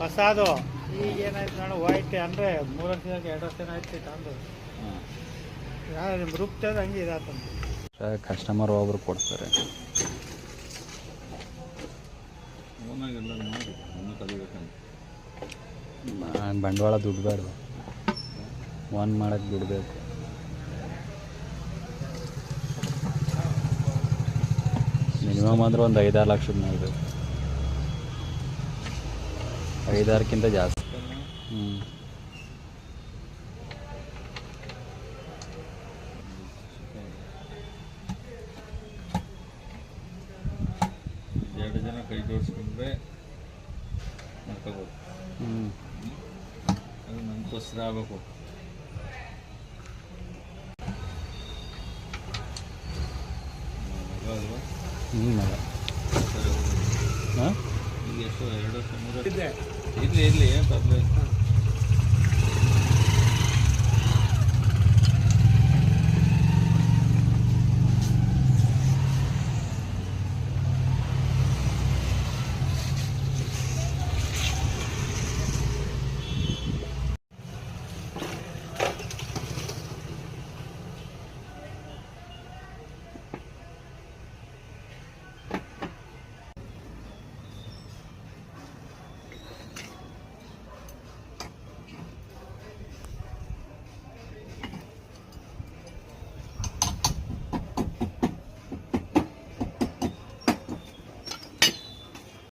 ಹೊಸದು ಈಗ ಏನಾಯ್ತು ನೋಡು ವೈಟ್ ಅಂದರೆ ಮೂರು ವರ್ಷದಾಗ ಎರಡು ವರ್ಷ ಆಯ್ತು ತಂದು. ನಿಮ್ಮ ಹಂಗೆ ಇದಾತಂತ ಕಸ್ಟಮರ್ ಒಬ್ರು ಕೊಡ್ತಾರೆ. ಬಂಡವಾಳ ದುಡ್ಡು ಬೇಡ ನಾನ್ ಒನ್ ಮಾಡಕ್ಕೆ ದುಡ್ಬೇಕು. ಮಿನಿಮಮ್ ಅಂದ್ರೆ ಒಂದು ಐದಾರು ಲಕ್ಷದ ಮೇಲೆ ಬೇಕು. ಐದಾರಕ್ಕಿಂತ ಜಾಸ್ತಿ. ಹ್ಞೂ ಎರಡು ಜನ ಕೈ ಜೋಡಿಸ್ಕೊಂಡ್ರೆ ಮಾಡ್ಕೋಬೋದು ಹ್ಞೂ ಅದು ನನಗೋಸ್ಕರ ಆಗಬೇಕು. ಹ್ಞೂ ಮಗ. ಹಾಂ? ಎಷ್ಟು ಎರಡು ಮೂರು. ಇರಲಿ ಇರಲಿ ಏನು ಇಲ್ಲ.